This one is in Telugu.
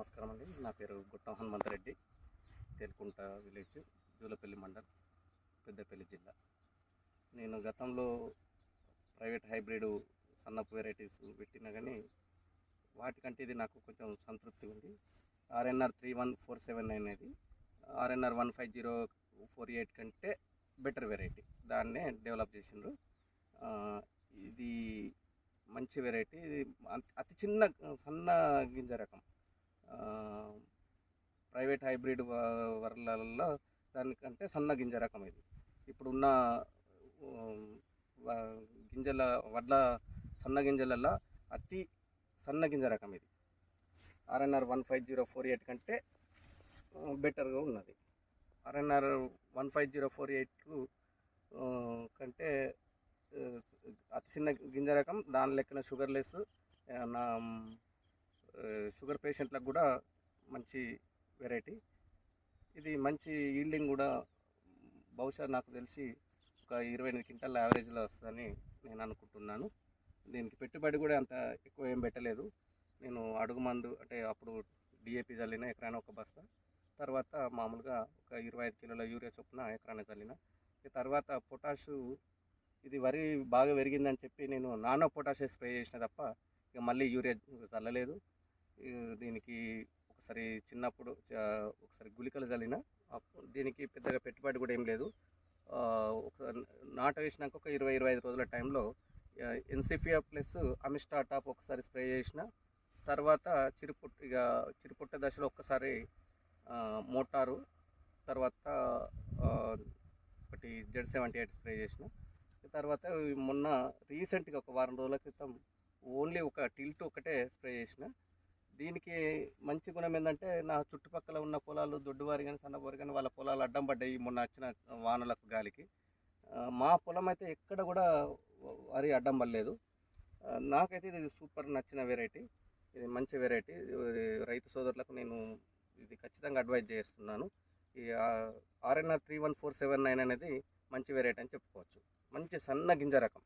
నమస్కారం అండి నా పేరు గుట్టం హనుమంతరెడ్డి. తేలుకుంట విలేజ్ జూలపల్లి మండల్ పెద్దపల్లి జిల్లా. నేను గతంలో ప్రైవేట్ హైబ్రిడ్ సన్నపు వెరైటీస్ పెట్టినా కానీ వాటికంటే ఇది నాకు కొంచెం సంతృప్తి ఉంది. RNR three one four seven nine అనేది RNR one five zero four eight కంటే బెటర్ వెరైటీ. దాన్నే డెవలప్ చేసిండ్రు. ఇది మంచి వెరైటీ. ఇది అతి- చిన్న సన్న గింజ రకం. ప్రైవేట్ హైబ్రిడ్ వ- వరలలో దానికంటే సన్న గింజ రకం ఇది ఇప్పుడున్న గింజల వడ్ల సన్న గింజలలో అతి సన్న గింజ రకం ఇది RNR one five zero four eight కంటే బెటర్గా ఉన్నది. RNR one five zero four eight కంటే అతి చిన్న గింజ రకం దాని లెక్కన షుగర్లెస్ నా షుగర్ పేషెంట్లకు కూడా మంచి వెరైటీ. ఇది మంచి ఈల్డింగ్ కూడా బహుశా నాకు తెలిసి ఒక ఇరవై ఎనిమిది క్వింటాల యావరేజ్లో వస్తుందని నేను అనుకుంటున్నాను. దీనికి పెట్టుబడి కూడా అంత ఎక్కువ ఏం పెట్టలేదు. నేను అడుగు మందు అంటే అప్పుడు డిఏపి చల్లిన ఎకరాన ఒక బస్తా తర్వాత మామూలుగా ఒక ఇరవై ఐదు కిలోల యూరియా చొప్పున ఎకరాన చల్లిన. తర్వాత పొటాషు ఇది వరి బాగా పెరిగిందని చెప్పి నేను నానో పొటాష్ స్ప్రే చేసిన తప్ప ఇక మళ్ళీ యూరియా చల్లలేదు. దీనికి ఒకసారి చిన్నప్పుడు ఒకసారి గుళికలు చల్లిన దీనికి పెద్దగా పెట్టుబడి కూడా ఏం లేదు. ఒక నాట వేసినాక ఒక ఇరవై ఇరవై ఐదు రోజుల టైంలో ఎన్సిఫియా ప్లస్ అమిస్టా టాప్ ఒకసారి స్ప్రే చేసిన తర్వాత చిరుపుట్ట ఇక చిరుపుట్ట దశలో ఒక్కసారి మోటారు తర్వాత ఒకటి జెడ్ సెవెంటీ ఎయిట్ స్ప్రే చేసిన. తర్వాత మొన్న రీసెంట్గా ఒక వారం రోజుల క్రితం ఓన్లీ ఒక టిల్ట్ ఒకటే స్ప్రే చేసిన. దీనికి మంచి గుణం ఏంటంటే నా చుట్టుపక్కల ఉన్న పొలాలు దొడ్డువారి కానీ సన్నవారు కానీ వాళ్ళ పొలాలు అడ్డం పడ్డాయి మొన్న వచ్చిన వానలకు గాలికి. మా పొలం అయితే ఎక్కడ కూడా వరి అడ్డం పడలేదు. నాకైతే ఇది సూపర్ నచ్చిన వెరైటీ. ఇది మంచి వెరైటీ. రైతు సోదరులకు నేను ఇది ఖచ్చితంగా అడ్వైజ్ చేస్తున్నాను. ఈ RNR three one four seven nine అనేది మంచి వెరైటీ అని చెప్పుకోవచ్చు. మంచి సన్న గింజ రకం.